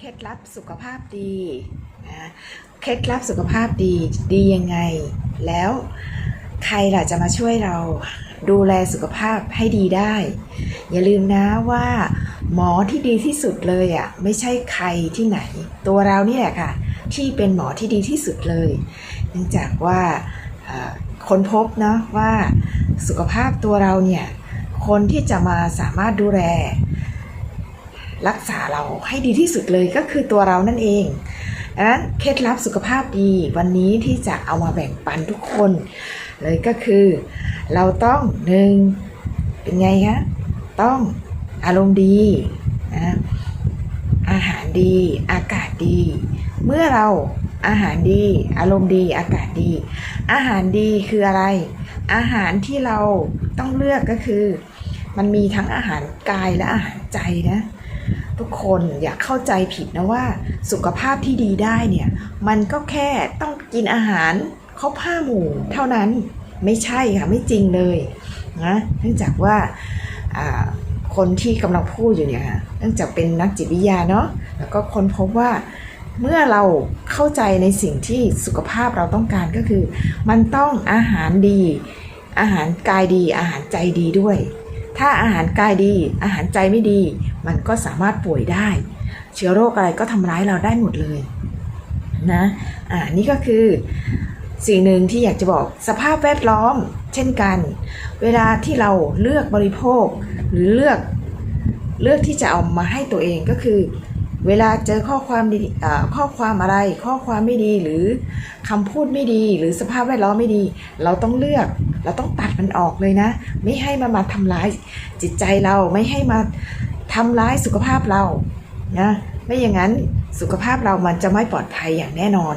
เคล็ดลับสุขภาพดีนะเคล็ดลับสุขภาพดีดียังไง แล้วใครล่ะจะมาช่วยเราดูแลสุขภาพให้ดีได้ อย่าลืมนะว่าหมอที่ดีที่สุดเลยอะไม่ใช่ใครที่ไหน ตัวเราเนี่ยแหละค่ะ ที่เป็นหมอที่ดีที่สุดเลย เนื่องจากว่าค้นพบเนาะว่าสุขภาพตัวเราเนี่ยคนที่จะมาสามารถดูแล รักษาเราให้ดีที่สุดเลยก็คือตัวเรานั่นเองดังนั้นเคล็ดลับสุขภาพดีวันนี้ที่จะเอามาแบ่งปันทุกคน เลยก็คือ เราต้องหนึ่งเป็นไงคะต้องอารมณ์ดีนะอาหารดีอากาศดี เมื่อเราอาหารดี อารมณ์ดีอากาศดี อาหารดีคืออะไร อาหารที่เราต้องเลือกก็คือ มันมีทั้งอาหารกายและอาหารใจนะ ทุกคนอย่าเข้าใจผิดนะว่าสุขภาพที่ดีได้เนี่ยมันก็แค่ต้องกินอาหารครบห้าหมู่เท่านั้นไม่ใช่ค่ะไม่จริงเลยนะเนื่องจากว่าคนที่กำลังพูดอยู่เนี่ยค่ะเนื่องจากเป็นนักจิตวิทยาเนาะแล้วก็คนพบว่าเมื่อเราเข้าใจในสิ่งที่สุขภาพเราต้องการก็คือ มันต้องอาหารดี อาหารกายดีอาหารใจดีด้วย ถ้าอาหารกายดี อาหารใจไม่ดี มันก็สามารถป่วยได้ เชื้อโรคอะไรก็ทำร้ายเราได้หมดเลยนะอ่านี่ก็คือสิ่งหนึ่งที่อยากจะบอกสภาพแวดล้อมเช่นกัน เวลาที่เราเลือกบริโภค หรือเลือกเลือกที่จะเอามาให้ตัวเองก็คือ เวลาเจอข้อความดีข้อความอะไร ข้อความไม่ดีหรือคำพูดไม่ดี หรือสภาพแวดล้อมไม่ดี เราต้องเลือก เราต้องตัดมันออกเลยนะ ไม่ให้มันมาทำร้ายจิตใจเราไม่ให้มาทำร้ายสุขภาพเรานะไม่อย่างนั้นสุขภาพเรามันจะไม่ปลอดภัยอย่างแน่นอน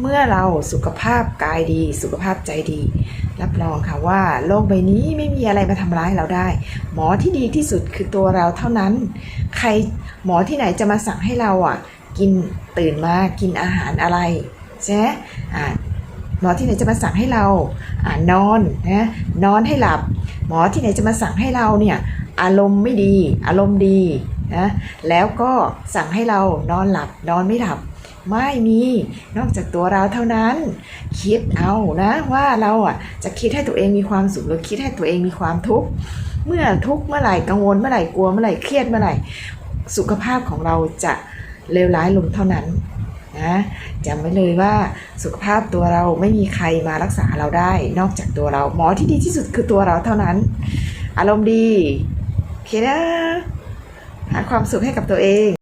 เมื่อเราสุขภาพกายดี สุขภาพใจดี รับรองค่ะว่าโลกใบนี้ไม่มีอะไรมาทำร้ายเราได้ หมอที่ดีที่สุดคือตัวเราเท่านั้น ใครหมอที่ไหนจะมาสั่งให้เราอะ กินตื่นมากินอาหารอะไรใช่ไหมอ่าหมอที่ไหนจะมาสั่งให้เราอ่านอนนะนอนให้หลับ หมอที่ไหนจะมาสั่งให้เราเนี่ยอารมณ์ไม่ดี อารมณ์ดีนะแล้วก็สั่งให้เรานอนหลับนอนไม่หลับ ไม่มีนอกจากตัวเราเท่านั้น คิดเอานะว่าเราอะจะคิดให้ตัวเองมีความสุขหรือคิดให้ตัวเองมีความทุกข์เมื่อทุกข์เมื่อไหร่กังวลเมื่อไหร่กลัวเมื่อไหร่เครียดเมื่อไหร่สุขภาพของเราจะเลวร้ายลงเท่านั้นนะจำไว้เลยว่าสุขภาพตัวเราไม่มีใครมารักษาเราได้ นอกจากตัวเราหมอที่ดีที่สุดคือตัวเราเท่านั้น อารมณ์ดีโอเคนะหาความสุขให้กับตัวเอง